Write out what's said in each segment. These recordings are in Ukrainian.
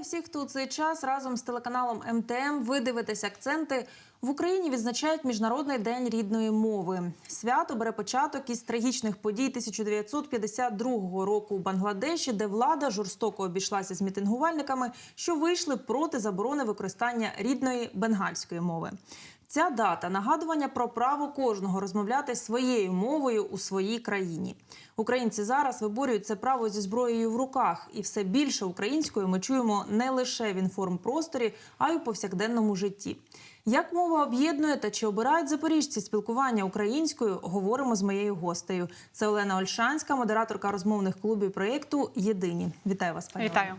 Вітаю всіх, у цей час разом з телеканалом МТМ. Ви дивитесь акценти. В Україні відзначають Міжнародний день рідної мови. Свято бере початок із трагічних подій 1952 року у Бангладеші, де влада жорстоко обійшлася з мітингувальниками, що вийшли проти заборони використання рідної бенгальської мови. Ця дата нагадування про право кожного розмовляти своєю мовою у своїй країні. Українці зараз виборюють це право зі зброєю в руках, і все більше українською ми чуємо не лише в інформпросторі, а й у повсякденному житті. Як мова об'єднує та чи обирають запоріжці спілкування українською? Говоримо з моєю гостею. Це Олена Ольшанська, модераторка розмовних клубів проєкту Єдині. Вітаю вас, пані. Вітаю.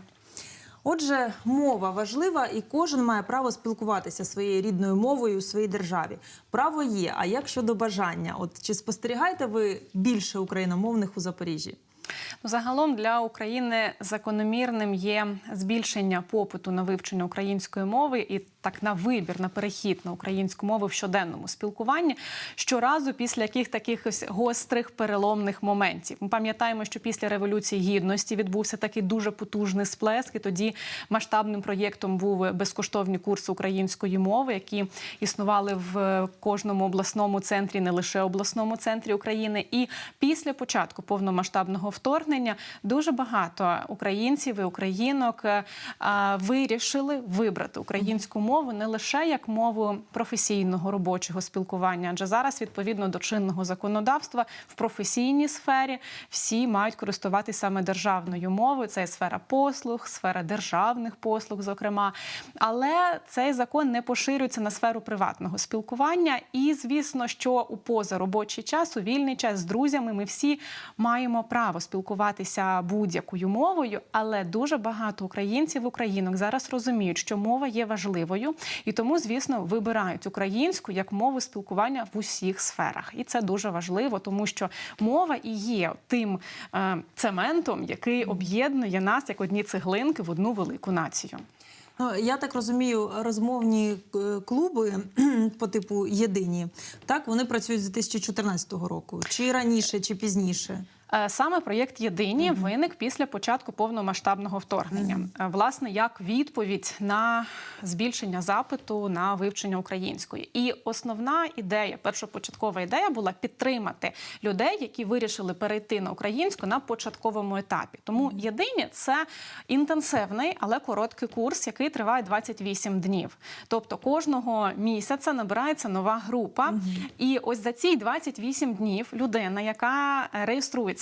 Отже, мова важлива, і кожен має право спілкуватися своєю рідною мовою у своїй державі. Право є. А як щодо бажання? От чи спостерігаєте ви більше україномовних у Запоріжжі? Загалом для України закономірним є збільшення попиту на вивчення української мови і так на вибір, на перехід на українську мову в щоденному спілкуванні щоразу після яких таких гострих переломних моментів. Ми пам'ятаємо, що після революції гідності відбувся такий дуже потужний сплеск. І тоді масштабним проєктом був безкоштовні курси української мови, які існували в кожному обласному центрі, не лише обласному центрі України. І після початку повномасштабного вторгнення дуже багато українців і українок е, вирішили вибрати українську мову не лише як мову професійного робочого спілкування, адже зараз, відповідно до чинного законодавства, в професійній сфері всі мають користуватися саме державною мовою. Це сфера послуг, сфера державних послуг, зокрема. Але цей закон не поширюється на сферу приватного спілкування. І звісно, що у позаробочий час, у вільний час з друзями, ми всі маємо право спілкуватися будь-якою мовою, але дуже багато українців, українок зараз розуміють, що мова є важливою, і тому, звісно, вибирають українську як мову спілкування в усіх сферах. І це дуже важливо, тому що мова і є тим е, цементом, який об'єднує нас як одні цеглинки в одну велику націю. Ну, я так розумію, розмовні е, клуби по типу єдині, так вони працюють з 2014 року, чи раніше, чи пізніше. Е, Саме проєкт Єдині виник після початку повномасштабного вторгнення. Е, Власне, як відповідь на збільшення запиту на вивчення української. І основна ідея, першопочаткова ідея була підтримати людей, які вирішили перейти на українську на початковому етапі. Тому єдині це інтенсивний, але короткий курс, який триває 28 днів. Тобто кожного місяця набирається нова група. І ось за ці 28 днів людина, яка е,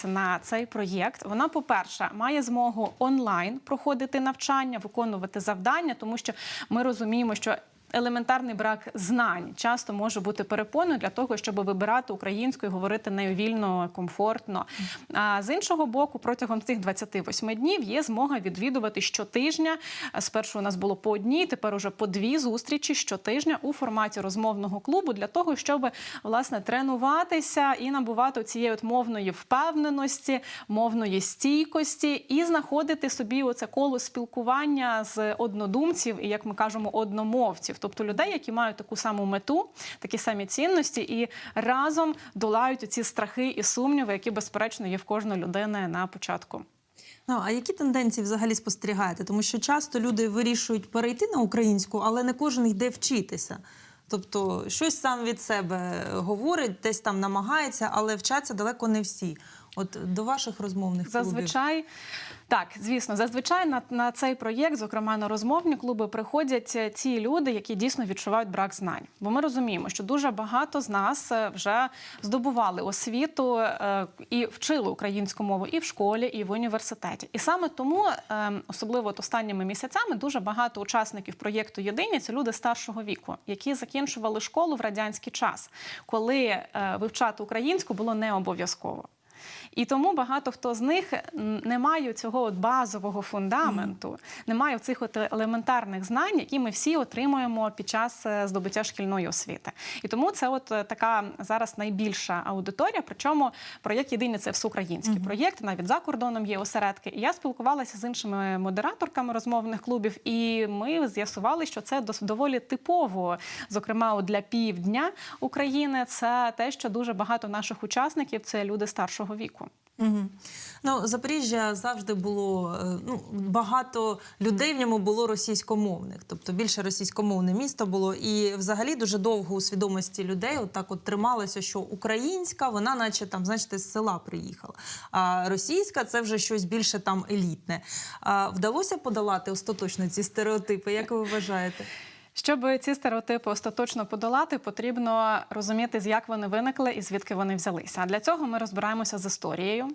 реєструється на цей проєкт, вона, по-перше, має змогу онлайн проходити навчання, виконувати завдання, тому що ми розуміємо, що Елементарний брак знань часто може бути перепоною для того, щоб вибирати українську і говорити нею вільно, комфортно. А з іншого боку, протягом цих 28 днів є змога відвідувати щотижня. Спершу у нас було по одній, тепер уже по дві зустрічі щотижня у форматі розмовного клубу для того, щоб власне тренуватися і набувати цієї мовної впевненості, мовної стійкості і знаходити собі оце коло спілкування з однодумців і, як ми кажемо, одномовців, тобто людей, які мають таку саму мету, такі самі цінності, і разом долають ці страхи і сумніви, які безперечно є в кожної людини на початку. Ну, а які тенденції взагалі спостерігаєте? Тому що часто люди вирішують перейти на українську, але не кожен йде вчитися. Тобто щось сам від себе говорить, десь там намагається, але вчаться далеко не всі. От до ваших розмовних клубів. Зазвичай так, звісно, зазвичай на, на цей проєкт, зокрема на розмовні клуби, приходять е, ті люди, які дійсно відчувають брак знань. Бо ми розуміємо, що дуже багато з нас е, вже здобували освіту е, і вчили українську мову і в школі, і в університеті. І саме тому, е, особливо от останніми місяцями, дуже багато учасників проєкту Єдині це люди старшого віку, які закінчували школу в радянський час, коли вивчати українську було не обов'язково. І тому багато хто з них не має цього от базового фундаменту, не має цих от елементарних знань, які ми всі отримуємо під час е, здобуття шкільної освіти. І тому це от е, така зараз найбільша аудиторія. Причому проєкт єдиний це всеукраїнський проєкт, навіть за кордоном є осередки. І я спілкувалася з іншими модераторками розмовних клубів, і ми з'ясували, що це доволі типово, зокрема для півдня України. Це те, що дуже багато наших учасників це люди старшого шкільного віку. Угу. Ну, Запоріжжя завжди було е, ну, багато людей в ньому було російськомовних, тобто більше російськомовне місто було. І взагалі дуже довго у свідомості людей от от трималося, що українська, вона, наче там, знаєте, з села приїхала. А російська це вже щось більше там елітне. А вдалося подолати остаточно ці стереотипи? Як ви вважаєте? Щоб ці стереотипи остаточно подолати, потрібно розуміти, з як вони виникли і звідки вони взялися. Для цього ми розбираємося з історією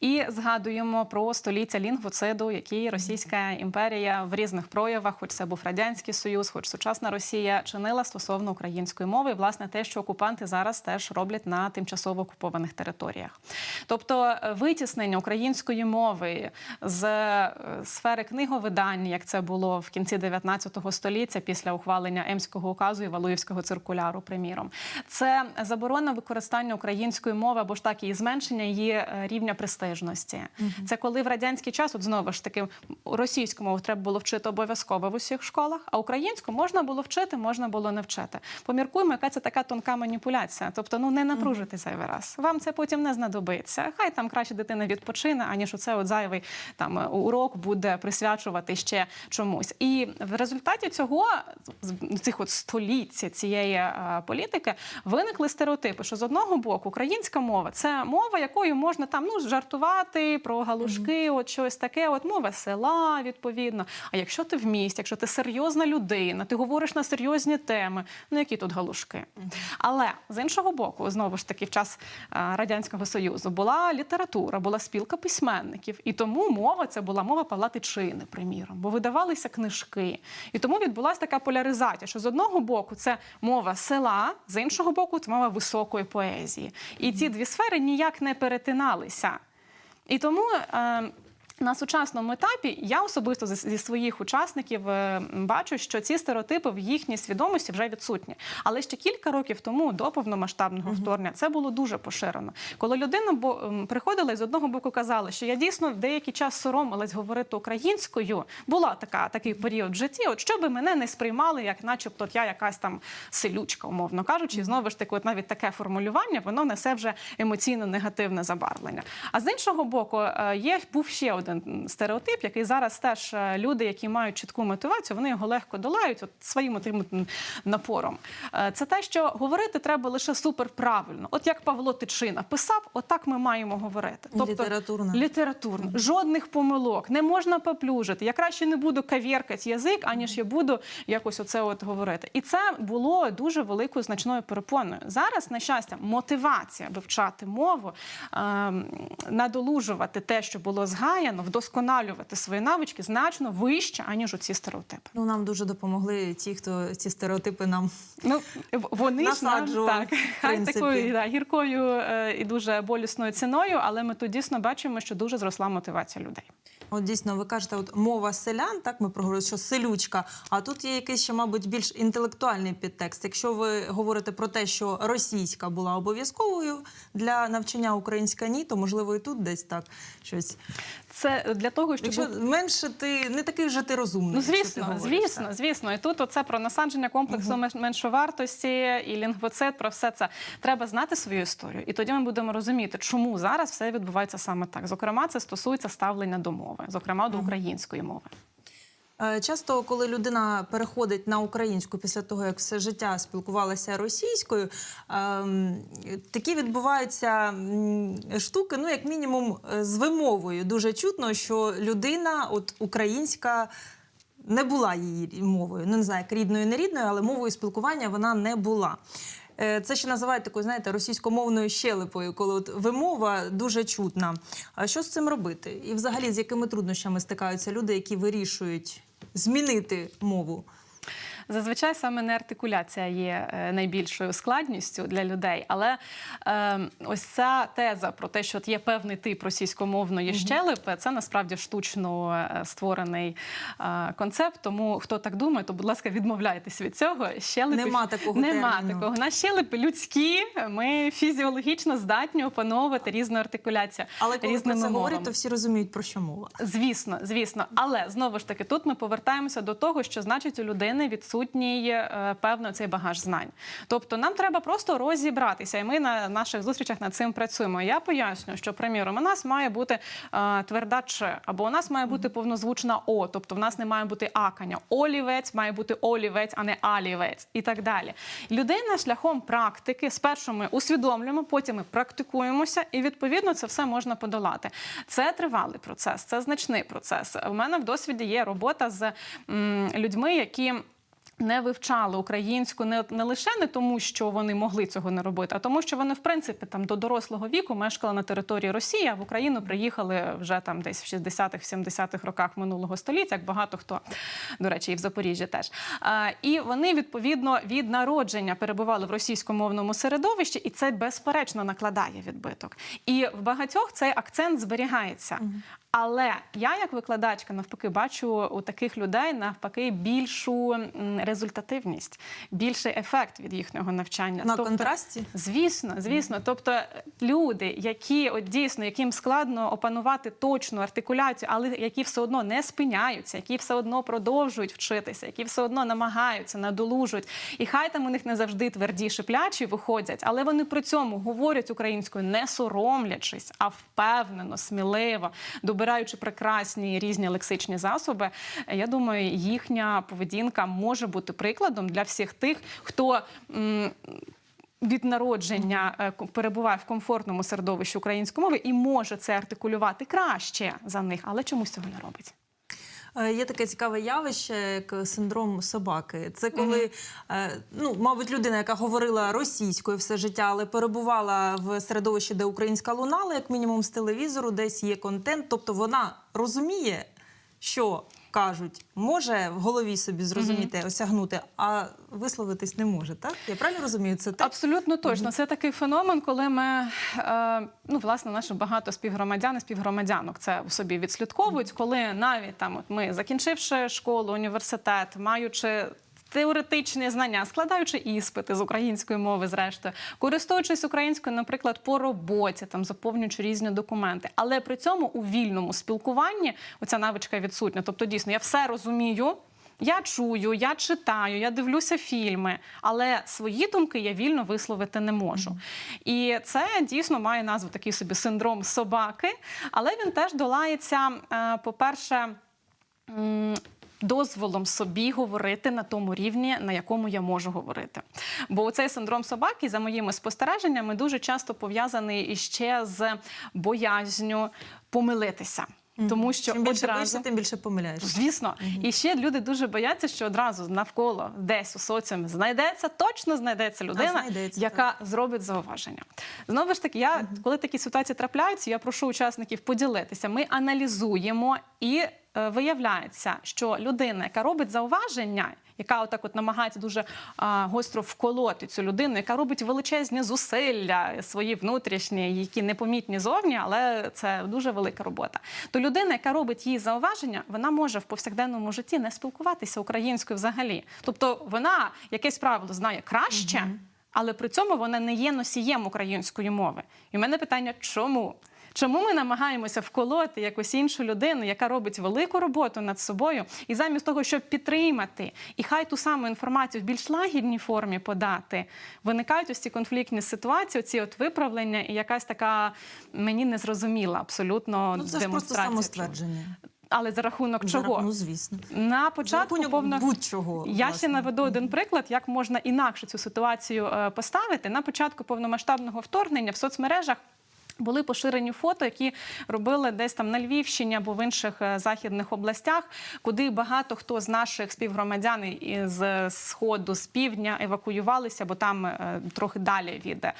і згадуємо про століття лінгвоциду, який Російська імперія в різних проявах, хоч це був радянський союз, хоч сучасна Росія, чинила стосовно української мови, і власне те, що окупанти зараз теж роблять на тимчасово окупованих територіях. Тобто е, витіснення української мови з е, сфери книговидання, як це було в кінці 19 століття після ухвалення Емського указу і Валуївського циркуляру, приміром, це заборона використання української мови або ж так і зменшення її е, рівня престижності. Це коли в радянський час, от знову ж таки, російську мову треба було вчити обов'язково в усіх школах, а українську можна було вчити, можна було не вчити. Поміркуємо, яка це така тонка маніпуляція. Тобто, ну не напружити зайвий раз. Вам це потім не знадобиться. Хай там краще дитина відпочине, аніж оце от зайвий там урок буде присвячувати ще чомусь. І в результаті цього цих от століть цієї е, політики виникли стереотипи, що з одного боку українська мова це мова, якою можна там ну жартувати про галушки, от щось таке, от мова села, відповідно. А якщо ти в місті, якщо ти серйозна людина, ти говориш на серйозні теми, ну які тут галушки? Але з іншого боку, знову ж таки, в час радянського союзу була література, була спілка письменників, і тому мова це була мова Павла Тичини, приміром, бо видавалися книжки. І тому відбулася така поляризація, що з одного боку це мова села, з іншого боку, це мова високої поезії. І ці дві сфери ніяк не перетиналися. І тому. На сучасному етапі я особисто зі- своїх учасників е, бачу, що ці стереотипи в їхній свідомості вже відсутні. Але ще кілька років тому, до повномасштабного вторгнення, це було дуже поширено. Коли людина приходила і з одного боку казала, що я дійсно в деякий час соромилась говорити українською, була така такий період в житті, от щоб мене не сприймали, як, начебто, я якась там селючка, умовно кажучи, і знову ж таки, от навіть таке формулювання воно несе вже емоційно негативне забарвлення. А з іншого боку, е, є був ще один стереотип, який зараз теж е, люди, які мають чітку мотивацію, вони його легко долають от своїм тим напором. Е, Це те, що говорити треба лише суперправильно. От як Павло Тичина писав, отак ми маємо говорити. Літературно. Літературно. Жодних помилок. Не можна поплюжити. Я краще не буду кавіркати язик, аніж я буду якось оце от говорити. І це було дуже великою значною перепоною. Зараз, на щастя, мотивація вивчати мову, ем, надолужувати те, що було згаяно, вдосконалювати свої навички значно вище, аніж оці стереотипи. Ну, нам дуже допомогли ті, хто ці стереотипи нам Ну вони ж нам так хай такою да, гіркою е, і дуже болісною ціною, але ми тут дійсно бачимо, що дуже зросла мотивація людей. От дійсно, ви кажете, от мова селян, так ми проговорили, що селючка. А тут є якийсь ще, мабуть, більш інтелектуальний підтекст. Якщо ви говорите про те, що російська була обов'язковою для навчання українська ні, то можливо і тут десь так щось. Це для того, щоб Якщо менше ти не такий вже ти розумний. Ну, ти звісно, говориш, звісно, так. звісно. І тут оце про насадження комплексу угу. меншовартості і лінгвоцит, про все це треба знати свою історію. І тоді ми будемо розуміти, чому зараз все відбувається саме так. Зокрема, це стосується ставлення до мови, зокрема до української мови. Е, Часто, коли людина переходить на українську після того, як все життя спілкувалася російською, ем, такі відбуваються штуки, ну як мінімум, е, з вимовою. Дуже чутно, що людина, от українська. Не була її мовою, ну не знаю, як рідною, не рідною, але мовою спілкування вона не була. Е, Це ще називають такою, знаєте, російськомовною щелепою, коли от вимова дуже чутна. А що з цим робити? І взагалі з якими труднощами стикаються люди, які вирішують змінити мову? Зазвичай саме не артикуляція є е, найбільшою складністю для людей, але е, ось ця теза про те, що є певний тип російськомовної щелепи, це насправді штучно е, створений е, концепт. Тому хто так думає, то будь ласка, відмовляйтесь від цього. Щелепи Нема такого нема терміну. такого. На щелепи людські. Ми фізіологічно здатні опановувати різну артикуляцію Але коли про це говорять, то всі розуміють, про що мова. Звісно, звісно, але знову ж таки, тут ми повертаємося до того, що значить у людини відсутність відсутній е, певно цей багаж знань. Тобто нам треба просто розібратися, і ми на наших зустрічах над цим працюємо. Я поясню, що приміром у нас має бути е, тверда Ч, або у нас має бути повнозвучна О, тобто в нас не має бути акання. Олівець має бути олівець, а не алівець, і так далі. Людина шляхом практики спершу ми усвідомлюємо, потім ми практикуємося, і відповідно це все можна подолати. Це тривалий процес, це значний процес. У мене в досвіді є робота з людьми, які. Не вивчали українську не, не лише не тому, що вони могли цього не робити, а тому, що вони в принципі там до дорослого віку мешкали на території Росії, а в Україну приїхали вже там десь в 60-х, 70-х роках минулого століття, як багато хто до речі, і в Запоріжжі теж. А, і вони відповідно від народження перебували в російськомовному середовищі, і це безперечно накладає відбиток. І в багатьох цей акцент зберігається. Але я, як викладачка, навпаки, бачу у таких людей навпаки більшу результативність, більший ефект від їхнього навчання. На Тобто, контрасті? Звісно, звісно. Тобто люди, які от дійсно яким складно опанувати точну артикуляцію, але які все одно не спиняються, які все одно продовжують вчитися, які все одно намагаються, надолужують. І хай там у них не завжди тверді шиплячі виходять, але вони при цьому говорять українською, не соромлячись, а впевнено, сміливо, добираючи прекрасні різні лексичні засоби. Я думаю, їхня поведінка може бути прикладом для всіх тих, хто. від народження е, перебуває в комфортному середовищі української мови і може це артикулювати краще за них, але чомусь цього не робить. Е, Є таке цікаве явище, як синдром собаки. Це коли, е, ну, мабуть, людина, яка говорила російською все життя, але перебувала в середовищі, де українська лунала, як мінімум з телевізору, десь є контент. Тобто вона розуміє, що кажуть, може в голові собі зрозуміти, осягнути, а висловитись не може. Так? Я правильно розумію? Це так? Абсолютно точно. Це такий феномен, коли ми е, ну власне наші багато співгромадян і співгромадянок це у собі відслідковують, коли навіть там, от ми закінчивши школу, університет, маючи. Теоретичні знання, складаючи іспити з української мови, зрештою, користуючись українською, наприклад, по роботі, там заповнюючи різні документи, але при цьому у вільному спілкуванні оця навичка відсутня. Тобто, дійсно, я все розумію, я чую, я читаю, я дивлюся фільми, але свої думки я вільно висловити не можу. І це дійсно має назву такий собі синдром собаки, але він теж долається, е, по-перше, Дозволом собі говорити на тому рівні, на якому я можу говорити. Бо цей синдром собаки, за моїми спостереженнями, дуже часто пов'язаний іще з боязню помилитися. Тому що Чим більше одразу... пишеш, тим більше помиляєшся. Звісно, і ще люди дуже бояться, що одразу навколо десь у соціумі знайдеться, точно знайдеться людина, знайдеться, яка зробить зауваження. Знову ж таки, я коли такі ситуації трапляються, я прошу учасників поділитися. Ми аналізуємо і е, виявляється, що людина, яка робить зауваження. Яка отак от намагається дуже а, гостро вколоти цю людину, яка робить величезні зусилля свої внутрішні, які непомітні зовні, але це дуже велика робота. То людина, яка робить їй зауваження, вона може в повсякденному житті не спілкуватися українською взагалі. Тобто вона якесь правило знає краще, але при цьому вона не є носієм української мови. І в мене питання, чому? Чому ми намагаємося вколоти якусь іншу людину, яка робить велику роботу над собою, і замість того, щоб підтримати, і хай ту саму інформацію в більш лагідній формі подати, виникають ось ці конфліктні ситуації, ці от виправлення, і якась така мені незрозуміла абсолютно Ну, це ж просто самоствердження. Але за рахунок За чого? Ну, звісно. На початку повно... будь-чого. Я ще власне. наведу один приклад, як можна інакше цю ситуацію е, поставити. На початку повномасштабного вторгнення в соцмережах. Були поширені фото, які робили десь там на Львівщині або в інших е, західних областях, куди багато хто з наших співгромадян із сходу, з півдня евакуювалися, бо там е, трохи далі від е,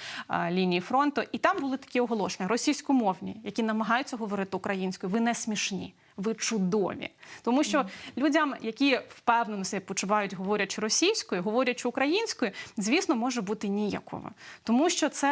лінії фронту. І там були такі оголошення російськомовні, які намагаються говорити українською. Ви не смішні. Ви чудові, тому що людям, які впевнено себе почувають, говорячи російською, говорячи українською, звісно, може бути ніяково, тому що це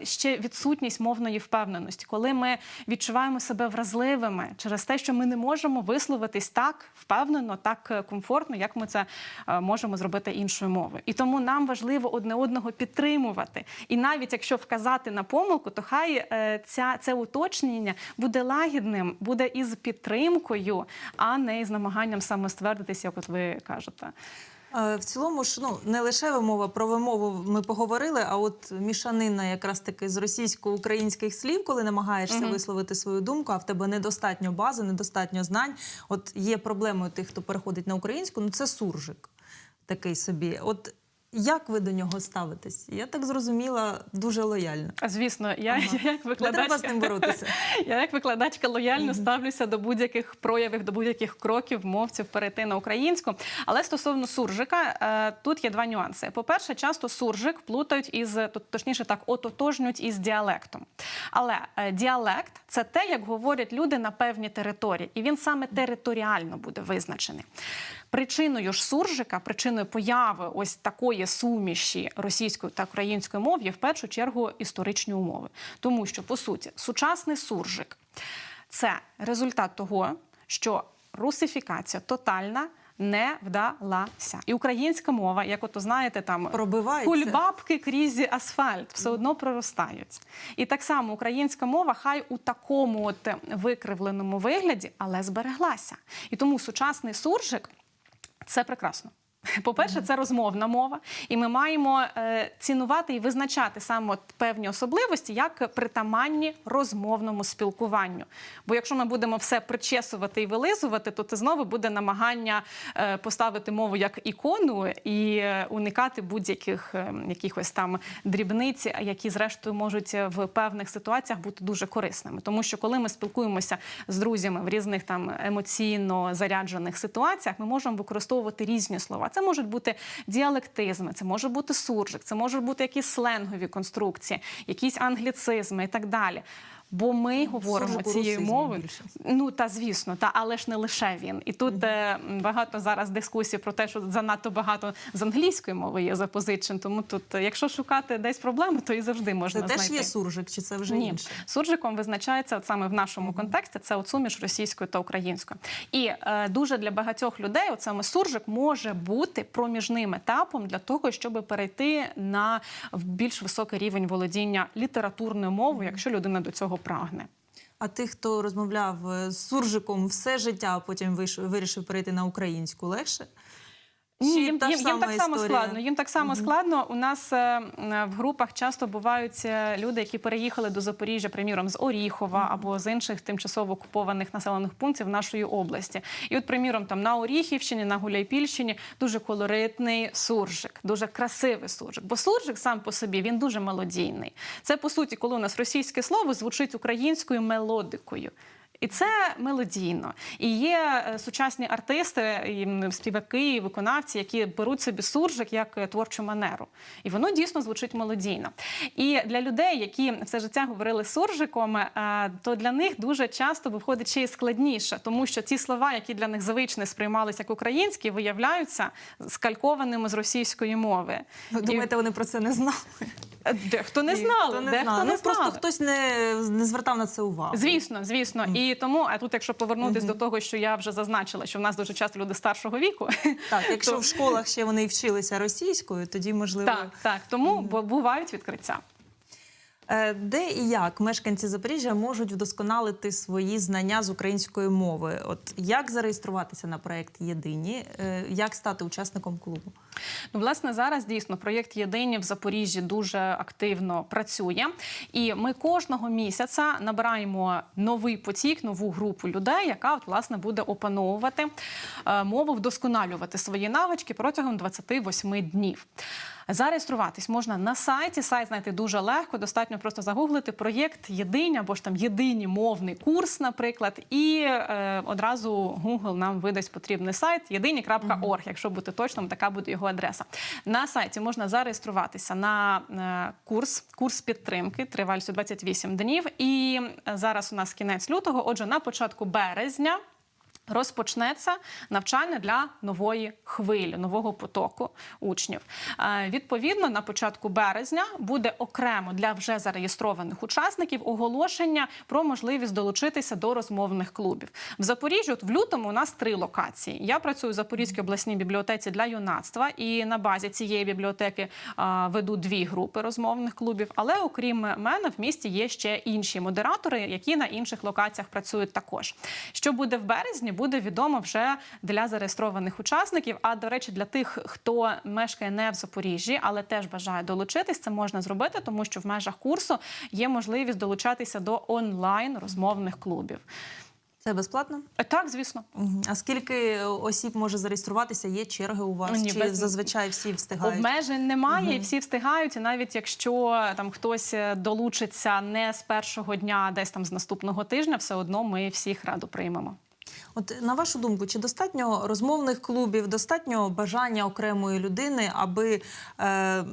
е, ще відсутність мовної впевненості, коли ми відчуваємо себе вразливими через те, що ми не можемо висловитись так впевнено, так е, комфортно, як ми це е, можемо зробити іншою мовою. І тому нам важливо одне одного підтримувати. І навіть якщо вказати на помилку, то хай е, ця це уточнення буде лагідним, буде із підтримкою, а не із намаганням самоствердитися, як от ви кажете. Е, В цілому ж ну не лише вимова про вимову ми поговорили, а от мішанина якраз таки з російсько-українських слів, коли намагаєшся Мгм. висловити свою думку, а в тебе недостатньо бази, недостатньо знань. От є проблемою тих, хто переходить на українську, ну це суржик такий собі. От як ви до нього ставитесь? Я так зрозуміла, дуже лояльно. Звісно, я, Ага. я як Не треба з ним боротися. я як викладачка лояльно Мгм. ставлюся до будь-яких проявів, до будь-яких кроків мовців перейти на українську. Але стосовно суржика, е, тут є два нюанси. По-перше, часто суржик плутають із то- точніше так, ототожнюють із діалектом. Але е, діалект це те, як говорять люди на певній території, і він саме територіально буде визначений. Причиною ж суржика, причиною появи ось такої суміші російської та української мов є в першу чергу історичні умови, тому що по суті сучасний суржик це результат того, що русифікація тотальна. Не вдалася, і українська мова, як ото знаєте, там Пробивається. кульбабки крізь асфальт все одно проростають. І так само українська мова, хай у такому от викривленому вигляді, але збереглася. І тому сучасний суржик це прекрасно. По-перше, це розмовна мова, і ми маємо е, цінувати і визначати саме певні особливості як притаманні розмовному спілкуванню. Бо якщо ми будемо все причесувати і вилизувати, то це знову буде намагання е, поставити мову як ікону і е, уникати будь-яких якихось там дрібниць, які зрештою можуть в певних ситуаціях бути дуже корисними. Тому що коли ми спілкуємося з друзями в різних там емоційно заряджених ситуаціях, ми можемо використовувати різні слова. Це можуть бути діалектизми, це може бути суржик, це можуть бути якісь сленгові конструкції, якісь англіцизми і так далі. Бо ми говоримо суржику цією мовою. Ну та звісно, та але ж не лише він. І тут е, багато зараз дискусій про те, що занадто багато з англійської мови є запозичень. Тому тут, е, якщо шукати десь проблеми, то і завжди можна Це теж знайти. є суржик, чи це вже Ні, інше? суржиком визначається от саме в нашому контексті. Це от суміш російською та українською. І е, дуже для багатьох людей, от саме суржик може бути проміжним етапом для того, щоб перейти на більш високий рівень володіння літературною мовою, якщо людина до цього прагне. А тих, хто розмовляв е, з суржиком все життя, а потім вирішив перейти на українську, легше? Ні, Чи їм, та їм, їм так само історія? складно. Їм так само складно. У нас е, в групах часто бувають е, люди, які переїхали до Запоріжжя, приміром, з Оріхова або з інших тимчасово окупованих населених пунктів нашої області. І от, приміром, там на Оріхівщині, на Гуляйпільщині дуже колоритний суржик, дуже красивий суржик. Бо суржик сам по собі він дуже мелодійний. Це по суті, коли у нас російське слово звучить українською мелодикою. І це мелодійно. І є е, сучасні артисти, і співаки, і виконавці, які беруть собі суржик як е, творчу манеру. І воно дійсно звучить мелодійно. І для людей, які все життя говорили суржиком, е, то для них дуже часто виходить ще й складніше, тому що ті слова, які для них звично сприймалися як українські, виявляються скалькованими з російської мови. Ви думаєте, вони про це не знали? І Дехто не знали, хто не дехто не ну, просто хтось не, не звертав на це увагу. Звісно, звісно. І тому, а тут, якщо повернутися до того, що я вже зазначила, що в нас дуже часто люди старшого віку. Так, якщо в школах ще вони вчилися російською, тоді можливо. Так, так, тому бо бувають відкриття. Е, Де і як мешканці Запоріжжя можуть вдосконалити свої знання з української мови? От як зареєструватися на проект Єдині, Е, як стати учасником клубу? Ну, власне, зараз дійсно проєкт Єдині в Запоріжжі дуже активно працює. І ми кожного місяця набираємо новий потік, нову групу людей, яка от, власне буде опановувати е, мову, вдосконалювати свої навички протягом 28 днів. Зареєструватись можна на сайті. Сайт знайти дуже легко. Достатньо просто загуглити проєкт Єдині або ж там єдині мовний курс, наприклад, і е, одразу Google нам видасть потрібний сайт єдині.орг, якщо бути точним, така буде його адреса. На сайті можна зареєструватися на е, курс, курс підтримки, тривалістю 28 днів. І е, зараз у нас кінець лютого. Отже, на початку березня. Розпочнеться навчання для нової хвилі, нового потоку учнів. Е, Відповідно, на початку березня буде окремо для вже зареєстрованих учасників оголошення про можливість долучитися до розмовних клубів. В Запоріжжі от в лютому у нас три локації. Я працюю в Запорізькій обласній бібліотеці для юнацтва, і на базі цієї бібліотеки е, веду дві групи розмовних клубів. Але окрім мене, в місті є ще інші модератори, які на інших локаціях працюють також. Що буде в березні? Буде відомо вже для зареєстрованих учасників. А до речі, для тих, хто мешкає не в Запоріжжі, але теж бажає долучитись, це можна зробити, тому що в межах курсу є можливість долучатися до онлайн розмовних клубів. Це безплатно? Е, Так, звісно. А скільки осіб може зареєструватися? Є черги у вас? Ні, Чи без- зазвичай всі встигають? Обмежень немає, і всі встигають. І навіть якщо там хтось е, долучиться не з першого дня, а десь там з наступного тижня, все одно ми всіх радо приймемо. От на вашу думку, чи достатньо розмовних клубів, достатньо бажання окремої людини, аби е,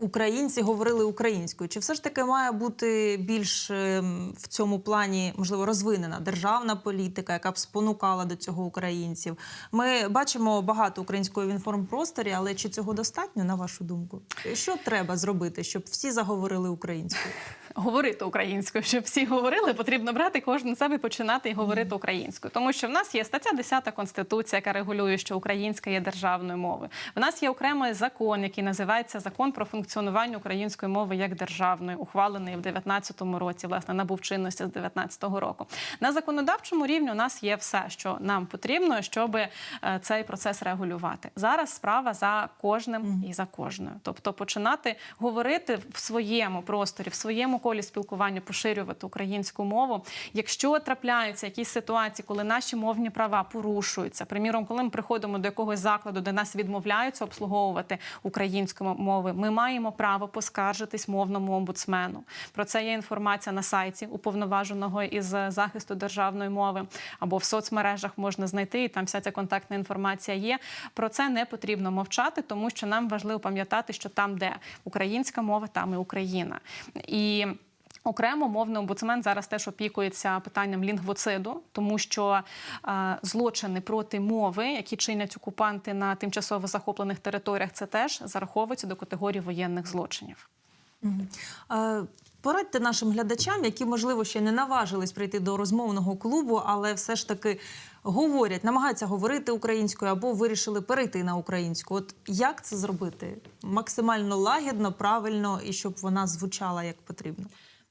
українці говорили українською? Чи все ж таки має бути більш е, в цьому плані можливо розвинена державна політика, яка б спонукала до цього українців? Ми бачимо багато української в інформпросторі, але чи цього достатньо, на вашу думку? Що треба зробити, щоб всі заговорили українською? Говорити українською, щоб всі говорили, потрібно брати кожен на себе і починати і говорити українською. Тому що в нас є стаття 10 конституція, яка регулює, що українська є державною мовою. В нас є окремий закон, який називається закон про функціонування української мови як державної, ухвалений в 19-му році. Власне набув чинності з 19-го року. На законодавчому рівні у нас є все, що нам потрібно, щоб е, цей процес регулювати. Зараз справа за кожним і за кожною. Тобто починати говорити в своєму просторі, в своєму колі спілкування, поширювати українську мову. Якщо трапляються якісь ситуації, коли наші мовні права порушуються, приміром, коли ми приходимо до якогось закладу, де нас відмовляються обслуговувати українською мовою, ми маємо право поскаржитись мовному омбудсмену. Про це є інформація на сайті уповноваженого із захисту державної мови або в соцмережах можна знайти, і там вся ця контактна інформація є. Про це не потрібно мовчати, тому що нам важливо пам'ятати, що там, де українська мова, там і Україна. І Окремо мовний омбудсмен зараз теж опікується питанням лінгвоциду, тому що е, злочини проти мови, які чинять окупанти на тимчасово захоплених територіях, це теж зараховується до категорії воєнних злочинів. Е, Порадьте нашим глядачам, які можливо ще не наважились прийти до розмовного клубу, але все ж таки говорять, намагаються говорити українською або вирішили перейти на українську. От як це зробити? Максимально лагідно, правильно і щоб вона звучала як потрібно.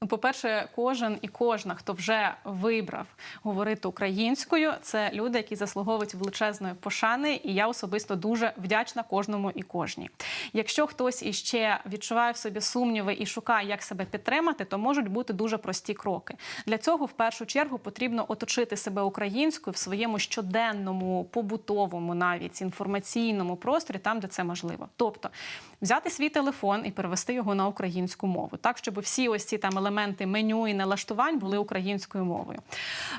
Ну, по-перше, кожен і кожна, хто вже вибрав говорити українською, це люди, які заслуговують величезної пошани, і я особисто дуже вдячна кожному і кожній. Якщо хтось іще відчуває в собі сумніви і шукає, як себе підтримати, то можуть бути дуже прості кроки. Для цього в першу чергу потрібно оточити себе українською в своєму щоденному, побутовому, навіть інформаційному просторі, там де це можливо. Тобто взяти свій телефон і перевести його на українську мову, так щоб всі ось ці там елементи меню і налаштувань були українською мовою.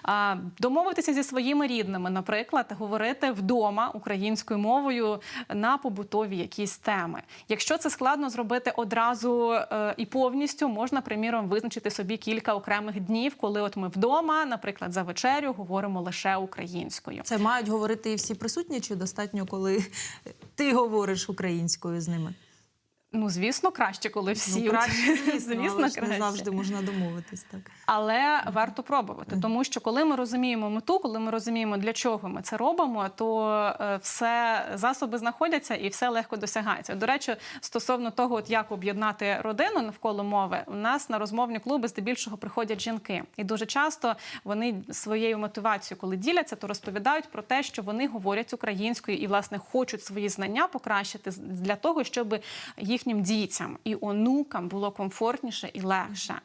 А, домовитися зі своїми рідними, наприклад, говорити вдома українською мовою на побутові якісь теми. Якщо це складно зробити одразу е, і повністю, можна приміром визначити собі кілька окремих днів, коли от ми вдома, наприклад, за вечерю говоримо лише українською. Це мають говорити і всі присутні, чи достатньо, коли ти говориш українською з ними? Ну, звісно, краще, коли всі ну, краще, звісно, звісно, але ж не завжди можна домовитись. Так Але варто пробувати, тому що коли ми розуміємо мету, коли ми розуміємо, для чого ми це робимо, то е, все засоби знаходяться і все легко досягається. До речі, стосовно того, от як об'єднати родину навколо мови, у нас на розмовні клуби здебільшого приходять жінки, і дуже часто вони своєю мотивацією, коли діляться, то розповідають про те, що вони говорять українською і власне хочуть свої знання покращити для того, щоб їхнім дітям і онукам було комфортніше і легше.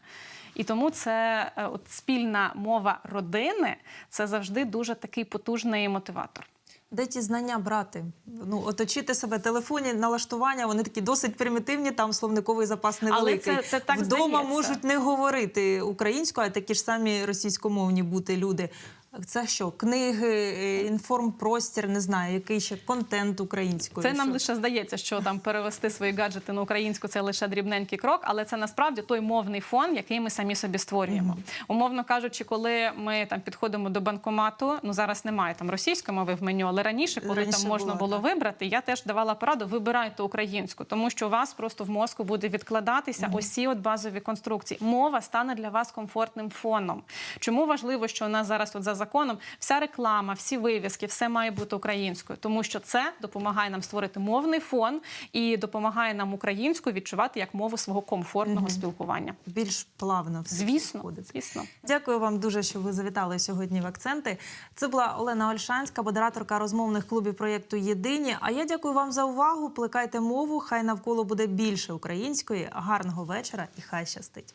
І тому це е, от спільна мова родини це завжди дуже такий потужний мотиватор. Де ті знання брати? Ну, оточити себе телефоні, налаштування, вони такі досить примітивні, там словниковий запас невеликий. це- це так Вдома здається. можуть не говорити українською, а такі ж самі російськомовні бути люди. Це що? Книги, е, інформпростір, не знаю, який ще контент українською. Це нам лише здається, що там перевести свої гаджети на українську це лише дрібненький крок, але це насправді той мовний фон, який ми самі собі створюємо. Умовно кажучи, коли ми там підходимо до банкомату, ну зараз немає там російської мови в меню, але раніше, коли Раніше там можна була, було вибрати, я теж давала пораду: вибирайте українську, тому що у вас просто в мозку буде відкладатися ось ці от базові конструкції. Мова стане для вас комфортним фоном. Чому важливо, що у нас зараз от за законом, вся реклама, всі вивіски, все має бути українською, тому що це допомагає нам створити мовний фон і допомагає нам українську відчувати як мову свого комфортного спілкування. Більш плавно все Звісно, входить. звісно. Дякую вам дуже, що ви завітали сьогодні в акценти. Це була Олена Ольшанська, модераторка розмовних клубів проєкту Єдині. А я дякую вам за увагу. Плекайте мову. Хай навколо буде більше української. Гарного вечора і хай щастить.